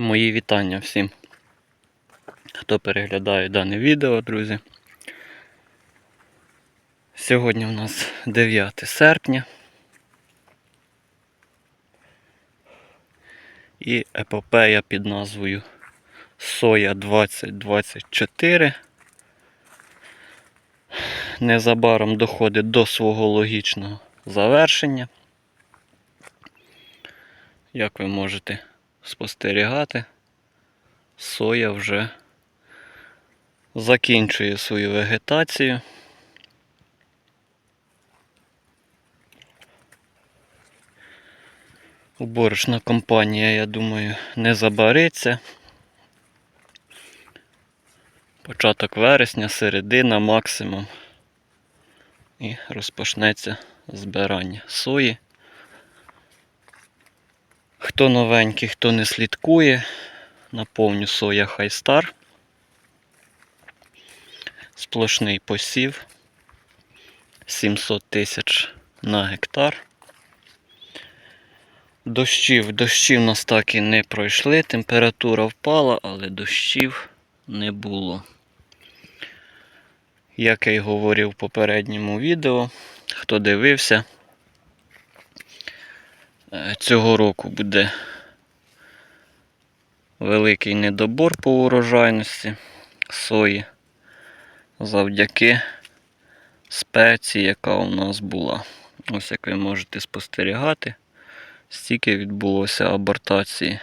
Мої вітання всім, хто переглядає дане відео, друзі. Сьогодні у нас 9 серпня. І епопея під назвою Соя 2024 незабаром доходить до свого логічного завершення. Як ви можете спостерігати, соя вже закінчує свою вегетацію. Уборочна компанія, я думаю, не забариться. Початок вересня, середина максимум. І розпочнеться збирання сої. Хто новенький, хто не слідкує, наповню соя Хайстар. Сплошний посів 700 тисяч на гектар. Дощів, дощів нас так і не пройшли, температура впала, але дощів не було. Як я й говорив в попередньому відео, хто дивився, цього року буде великий недобор по урожайності сої завдяки спеції, яка у нас була. Ось як ви можете спостерігати, стільки відбулося абортації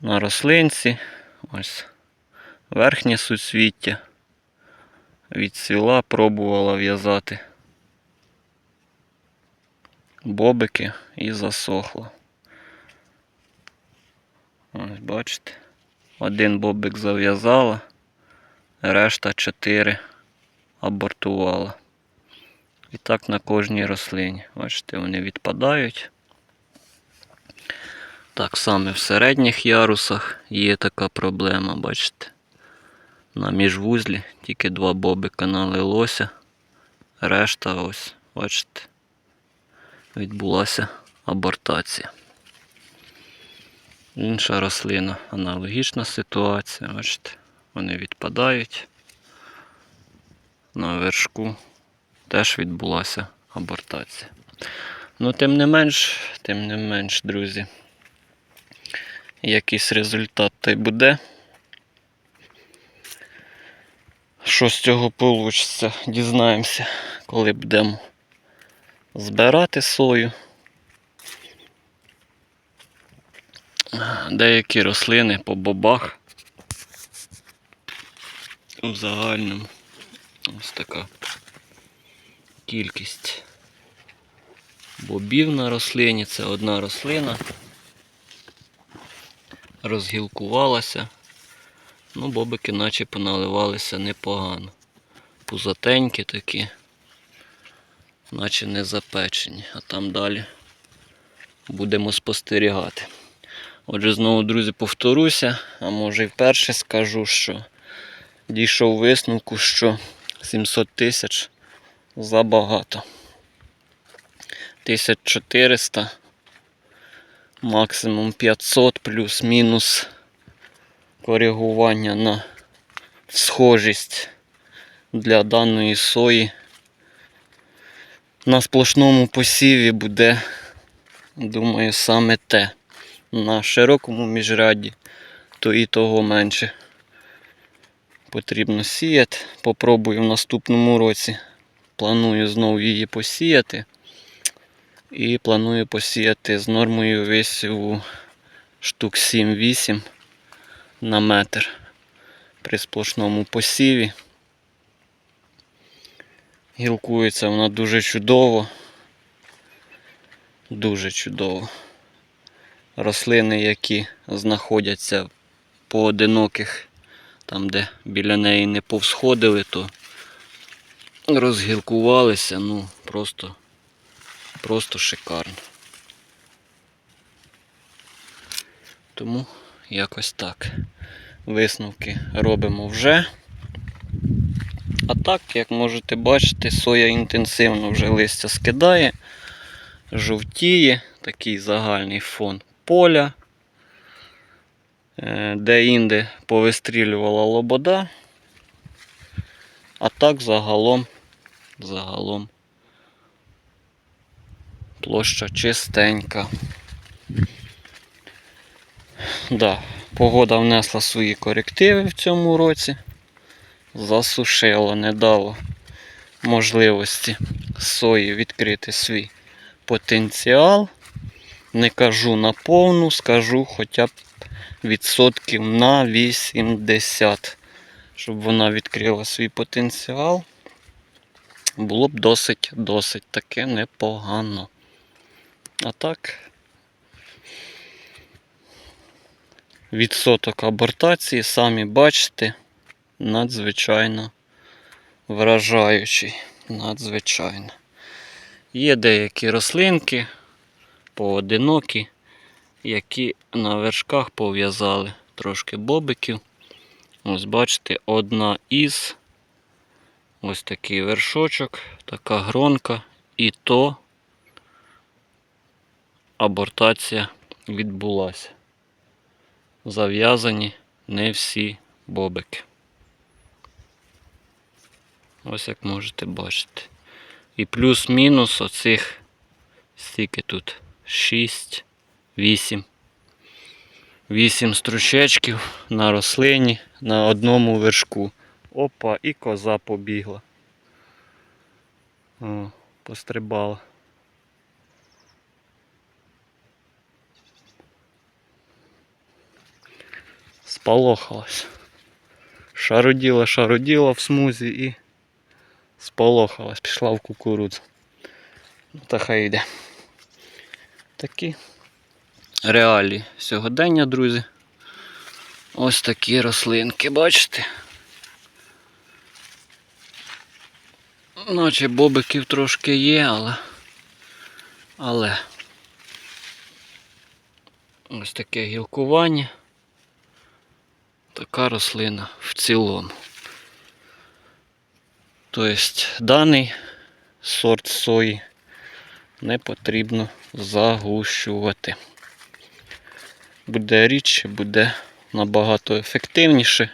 на рослинці. Ось верхнє суцвіття відцвіла, пробувала в'язати бобики і засохла. Ось бачите, один бобик зав'язала, решта чотири абортувала. І так на кожній рослині. Бачите, вони відпадають. Так само в середніх ярусах є така проблема, бачите. На міжвузлі тільки два бобика налилося. Решта ось, бачите, відбулася абортація. Інша рослина, аналогічна ситуація, бачите, вони відпадають. На вершку теж відбулася абортація. Ну, тим не менш, тим не менш, друзі, якийсь результат та й буде. Що з цього вийде, дізнаємося, коли будемо збирати сою. Деякі рослини по бобах у загальному ось така кількість бобів на рослині. Це одна рослина. Розгілкувалася. Ну, бобики наче поналивалися непогано. Пузатенькі такі, наче не запечені, а там далі будемо спостерігати. Отже, знову, друзі, повторюся, а може і вперше скажу, що дійшов висновку, що 700 тисяч забагато. 1400, максимум 500 плюс-мінус коригування на схожість для даної сої. На сплошному посіві буде, думаю, саме те. На широкому міжряді, то і того менше потрібно сіяти. Попробую в наступному році. Планую знову її посіяти. І планую посіяти з нормою висіву штук 7-8 на метр при сплошному посіві. Гілкується вона дуже чудово. Дуже чудово. Рослини, які знаходяться поодиноких, там, де біля неї не повсходили, то розгілкувалися, ну, просто, просто шикарно. Тому якось так. Висновки робимо вже. А так, як можете бачити, соя інтенсивно вже листя скидає, жовтіє, такий загальний фон поля. Е, Де-інде повистрілювала лобода. А так загалом, загалом площа чистенька. Да, погода внесла свої корективи в цьому році. Засушила, не дало можливості сої відкрити свій потенціал. Не кажу на повну, скажу хоча б відсотків на 80, щоб вона відкрила свій потенціал. Було б досить, досить таке непогано. А так, відсоток абортації, самі бачите, надзвичайно вражаючий. Надзвичайно. Є деякі рослинки поодинокі, які на вершках пов'язали трошки бобиків. Ось бачите, одна із ось такий вершочок, така гронка, і то абортація відбулася. Зав'язані не всі бобики. Ось як можете бачити. І плюс-мінус оцих стільки тут 6, 8. 8 стручечків на рослині на одному вершку. Опа, і коза побігла. О, пострибала. Сполохалась. Шаруділа, шаруділа в смузі і сполохалась, пішла в кукурудзу. Ну, та хай йде. Такі реалії сьогодення, друзі. Ось такі рослинки, бачите? Наче бобиків трошки є, але. Але. Ось таке гілкування. Така рослина в цілому. Тобто даний сорт сої не потрібно загущувати. Буде рідше, буде набагато ефективніше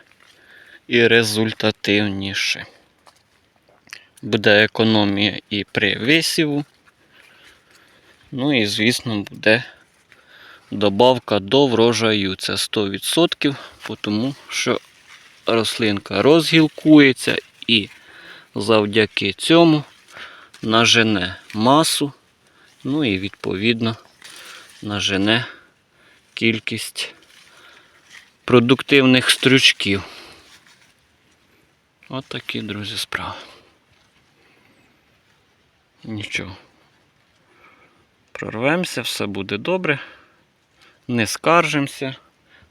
і результативніше. Буде економія і при висіву. Ну і, звісно, буде добавка до врожаю. Це 100%, тому що рослинка розгілкується і завдяки цьому нажене масу, ну і відповідно нажене кількість продуктивних стрючків. От такі, друзі, справи. Нічого. Прорвемося, все буде добре. Не скаржимося.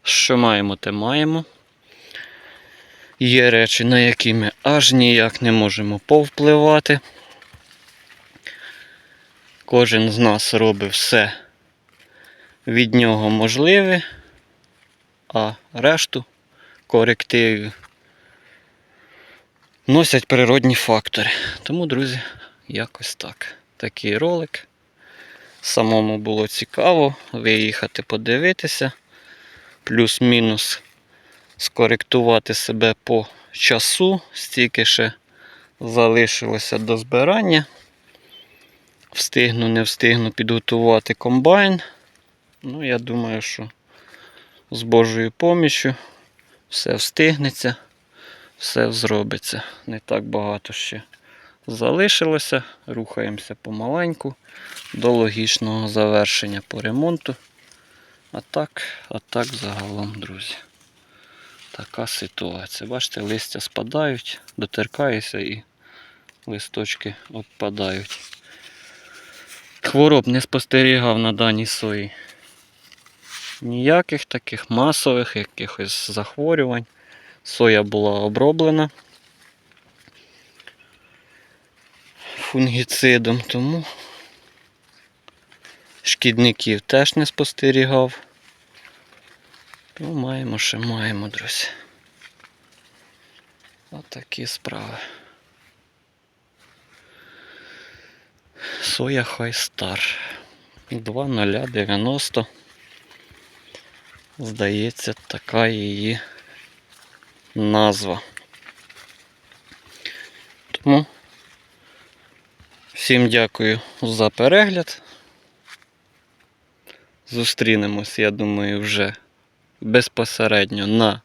Що маємо, те маємо. Є речі, на які ми аж ніяк не можемо повпливати. Кожен з нас робить все від нього можливе, а решту корективів носять природні фактори. Тому, друзі, якось так. Такий ролик. Самому було цікаво виїхати подивитися, плюс-мінус скоректувати себе по часу, стільки ще залишилося до збирання. Встигну, не встигну підготувати комбайн. Ну, я думаю, що з Божою поміччю все встигнеться, все зробиться. Не так багато ще залишилося. Рухаємося помаленьку до логічного завершення по ремонту. А так, а так загалом, друзі. Така ситуація. Бачите, листя спадають, дотеркаюся і листочки обпадають. Хвороб не спостерігав на даній сої. Ніяких таких масових якихось захворювань. Соя була оброблена фунгіцидом, тому шкідників теж не спостерігав. Ну, маємо, що маємо, друзі. Отакі справи. Соя Хайстар 2.090. Здається, така її назва. Тому всім дякую за перегляд. Зустрінемось, я думаю, вже безпосередньо на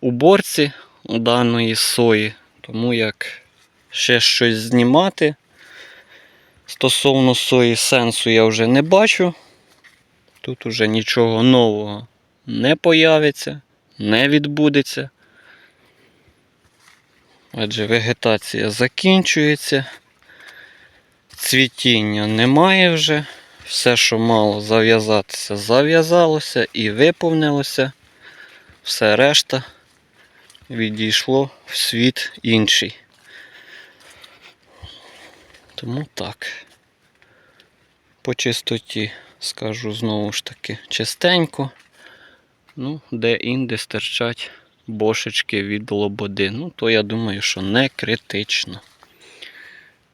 уборці даної сої. Тому як ще щось знімати стосовно сої сенсу я вже не бачу. Тут уже нічого нового не появиться, не відбудеться. Адже вегетація закінчується. Цвітіння немає вже. Все, що мало зав'язатися, зав'язалося і виповнилося. Все решта відійшло в світ інший. Тому так. По чистоті скажу знову ж таки чистенько. Ну, де-інде стирчать бошечки від лободи. Ну, то я думаю, що не критично.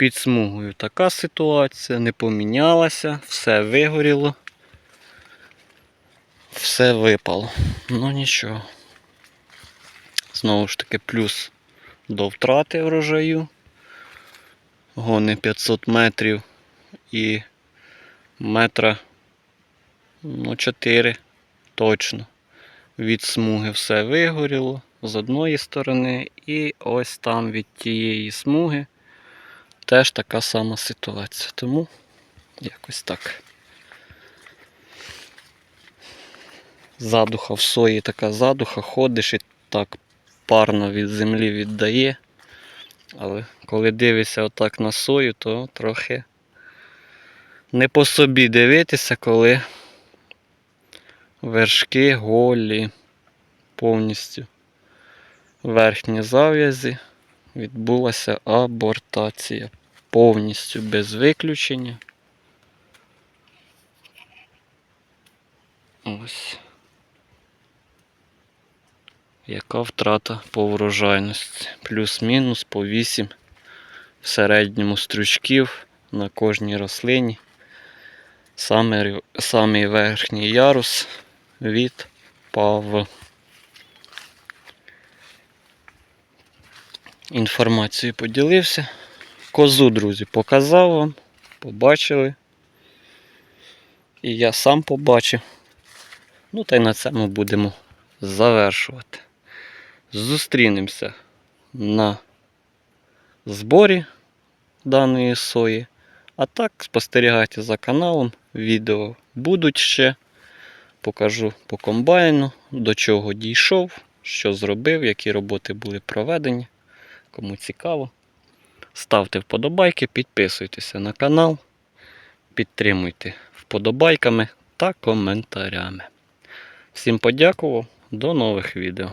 Під смугою така ситуація, не помінялася, все вигоріло, все випало. Ну нічого. Знову ж таки, плюс до втрати врожаю. Гони 500 метрів і метра ну, 4 точно. Від смуги все вигоріло з одної сторони, і ось там від тієї смуги теж така сама ситуація. Тому якось так. Задуха в сої така задуха, ходиш і так парно від землі віддає. Але коли дивишся отак на сою, то трохи не по собі дивитися, коли вершки голі повністю верхні зав'язі відбулася абортація. Повністю без виключення. Ось. Яка втрата по врожайності? Плюс-мінус по 8 в середньому стручків на кожній рослині. Самий верхній ярус відпав. Інформацією поділився. Козу, друзі, показав вам, побачили. І я сам побачив. Ну та й на цьому будемо завершувати. Зустрінемося на зборі даної сої. А так, спостерігайте за каналом. Відео будуть ще. Покажу по комбайну, до чого дійшов, що зробив, які роботи були проведені. Кому цікаво. Ставте вподобайки, підписуйтеся на канал, підтримуйте вподобайками та коментарями. Всім подякував, до нових відео.